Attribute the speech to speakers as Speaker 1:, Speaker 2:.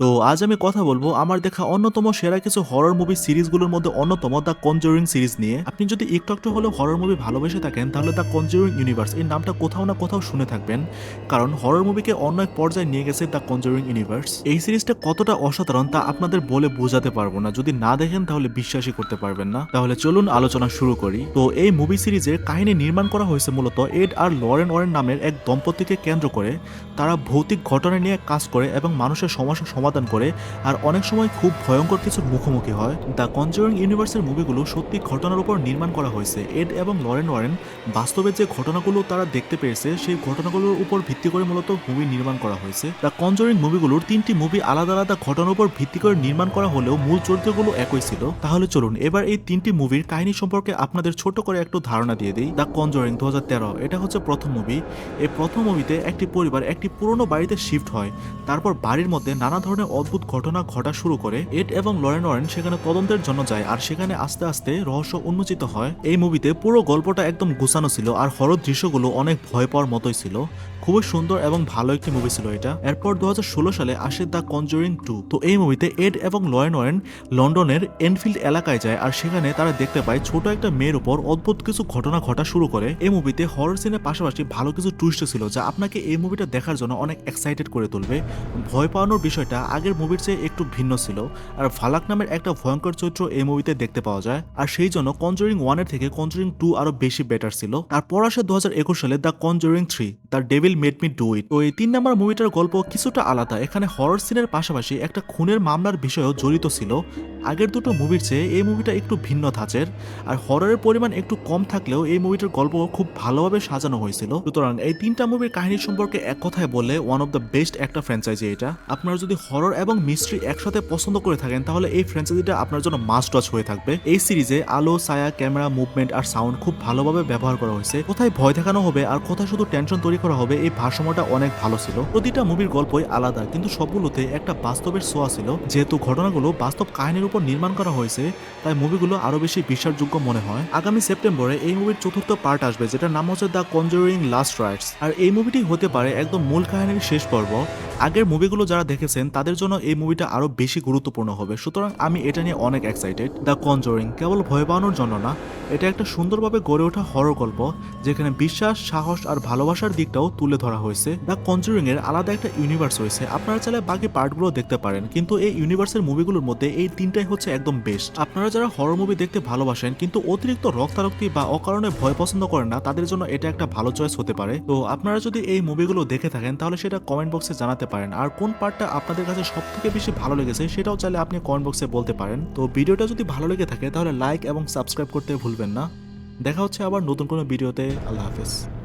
Speaker 1: তো আজ আমি কথা বলব আমার দেখা অন্যতম সেরা কিছু হরর মুভি সিরিজগুলোর মধ্যে অন্যতম দ্য কনজুরিং সিরিজ নিয়ে। আপনি যদি একটু একটু হলেও হরর মুভি ভালোবেসে থাকেন, তাহলে দ্য কনজুরিং ইউনিভার্স এই নামটা কোথাও না কোথাও শুনে থাকবেন। কারণ হরর মুভিকে অন্য এক পর্যায়ে নিয়ে গেছে দ্য কনজুরিং ইউনিভার্স এই সিরিজটা কতটা অসাধারণ তা আপনাদের বলে বোঝাতে পারব না। যদি না দেখেন, তাহলে বিশ্বাসই করতে পারবেন না। তাহলে চলুন আলোচনা শুরু করি। তো এই মুভি সিরিজের কাহিনী নির্মাণ করা হয়েছে মূলত এড আর লরেন ওয়ারেন নামের এক দম্পতিকে কেন্দ্র করে। তারা ভৌতিক ঘটনা নিয়ে কাজ করে এবং মানুষের সমস্যা সমাধান করে, আর অনেক সময় খুব ভয়ঙ্কর কিছুর মুখোমুখি হয়। দ্য কনজারিং ইউনিভার্সের মুভিগুলো সত্যি ঘটনার উপর নির্মাণ করা হয়েছে। এড এবং লরেন ওয়ারেন বাস্তবে যে ঘটনাগুলো তারা দেখতে পেয়েছে, সেই ঘটনাগুলোর উপর ভিত্তি করে মূলত মুভি নির্মাণ করা হয়েছে। দ্য কনজারিং মুভিগুলোর তিনটি মুভি আলাদা আলাদা ঘটনার উপর ভিত্তি করে নির্মাণ করা হলেও মূল চরিত্রগুলো একই ছিল। তাহলে চলুন, এবার এই তিনটি মুভির কাহিনী সম্পর্কে আপনাদের ছোট করে একটু ধারণা দিয়ে দিই। দ্য কনজারিং দু এটা হচ্ছে প্রথম মুভি। এই প্রথম মুভিতে একটি পরিবার একটি পুরনো বাড়িতে শিফট হয়। তারপর বাড়ির মধ্যে নানা ধরনের অদ্ভুত ঘটনা ঘটা শুরু করে এড এবং লরেন ওয়ারেন সেখানে তদন্তের জন্য যায় আর সেখানে আস্তে আস্তে রহস্য উন্মোচিত হয়। এই মুভিতে পুরো গল্পটা একদম গুছানো ছিল আর হরর দৃশ্যগুলো অনেক ভয় পাওয়ার মতোই ছিল। খুবই সুন্দর এবং ভালো একটি মুভি ছিল এটা। এরপর দু হাজার ষোলো সালে আসে দ্য কনজুরিং টু। তো এই মুভিতে এড এবং লয়েন ওয়ারেন লন্ডনের এনফিল্ড এলাকায় যায় আর সেখানে তারা দেখতে পায় ছোট একটা মেয়ের উপর অদ্ভুত কিছু ঘটনা ঘটা শুরু করে। এই মুভিতে হরর সিনের পাশাপাশি ভালো কিছু টুইস্ট ছিল যা আপনাকে এই মুভিটা দেখার জন্য অনেক এক্সাইটেড করে তুলবে। ভয় পাওয়ানোর বিষয়টা আগের মুভির চেয়ে একটু ভিন্ন ছিল। আর ফালাক নামের একটা ভয়ঙ্কর চরিত্র এই মুভিতে দেখতে পাওয়া যায়। আর সেই জন্য কনজুরিং ওয়ানের থেকে কনজুরিং টু আরও বেশি বেটার ছিল। তারপর আসে দু হাজার একুশ সালে The Conjuring three The Devil Made Me Do It তো এই তিন নম্বর মুভিটার গল্প কিছুটা আলাদা। এখানে হরর সিনের পাশাপাশি একটা খুনের মামলার বিষয়ও জড়িত ছিল। আগের দুটো মুভির চেয়ে এই মুভিটা একটু ভিন্ন ধাঁচের। আর হররের পরিমাণ একটু কম থাকলেও এই মুভিটার গল্প খুব ভালোভাবে সাজানো হয়েছিল। সুতরাং এই তিনটা মুভির কাহিনী সম্পর্কে এক কথায় বললে ওয়ান অফ দ্য বেস্ট একটা ফ্র্যাঞ্চাইজি এটা। আপনারা যদি হরর এবং মিস্ট্রি একসাথে পছন্দ করে থাকেন, তাহলে এই ফ্র্যাঞ্চাইজিটা আপনার জন্য মাস্ট ওয়াচ হয়ে থাকবে। এই সিরিজে আলো, ছায়া ক্যামেরা মুভমেন্ট আর সাউন্ড খুব ভালোভাবে ব্যবহার করা হয়েছে। কোথায় ভয় দেখানো হবে আর কোথায় শুধু টেনশন তৈরি করা হবে এই ভারসাম্যটা অনেক ভালো ছিল। প্রতিটা মুভির গল্পই আলাদা, কিন্তু সবগুলোতে একটা বাস্তবের ছোঁয়া ছিল, যেহেতু ঘটনাগুলো বাস্তব কাহিনীর উপর নির্মাণ করা হয়েছে, তাই মুভিগুলো আরও বেশি বিশ্বাসযোগ্য মনে হয়। আগামী সেপ্টেম্বরে এই মুভির চতুর্থ পার্ট আসবে, যেটার নাম হচ্ছে দ্য কনজুরিং লাস্ট রাইটস আর এই মুভিটি হতে পারে একদম মূল কাহিনীর শেষ পর্ব। আগের মুভিগুলো যারা দেখেছেন, তাদের জন্য এই মুভিটা আরও বেশি গুরুত্বপূর্ণ হবে। সুতরাং আমি এটা নিয়ে অনেক এক্সাইটেড দ্য কনজোরিং কেবল ভয় পাওয়ানোর জন্য না এটা একটা সুন্দরভাবে গড়ে ওঠা হরর গল্প, যেখানে বিশ্বাস, সাহস আর ভালোবাসার দিকটাও তুলে ধরা হয়েছে। দ্য কনজুরিং এর আলাদা একটা ইউনিভার্স রয়েছে। আপনারা চাইলে বাকি পার্টগুলো দেখতে পারেন, কিন্তু এই ইউনিভার্সের মুভিগুলোর মধ্যে এই তিনটাই হচ্ছে একদম বেস্ট আপনারা যারা হরর মুভি দেখতে ভালোবাসেন, কিন্তু অতিরিক্ত রক্তারক্তি বা অকারণে ভয় পছন্দ করেন না, তাদের জন্য এটা একটা ভালো চয়েস হতে পারে। তো আপনারা যদি এই মুভিগুলো দেখে থাকেন, তাহলে সেটা কমেন্ট বক্সে জানাতে পারেন। আর কোন পার্টটা আপনাদের কাছে সব থেকে বেশি ভালো লেগেছে, সেটাও চাইলে আপনি কমেন্ট বক্সে বলতে পারেন। তো ভিডিওটা যদি ভালো লেগে থাকে, তাহলে লাইক এবং সাবস্ক্রাইব করতে ভুলবেন না। দেখা হচ্ছে আবার নতুন কোনো ভিডিওতে। আল্লাহ হাফেজ।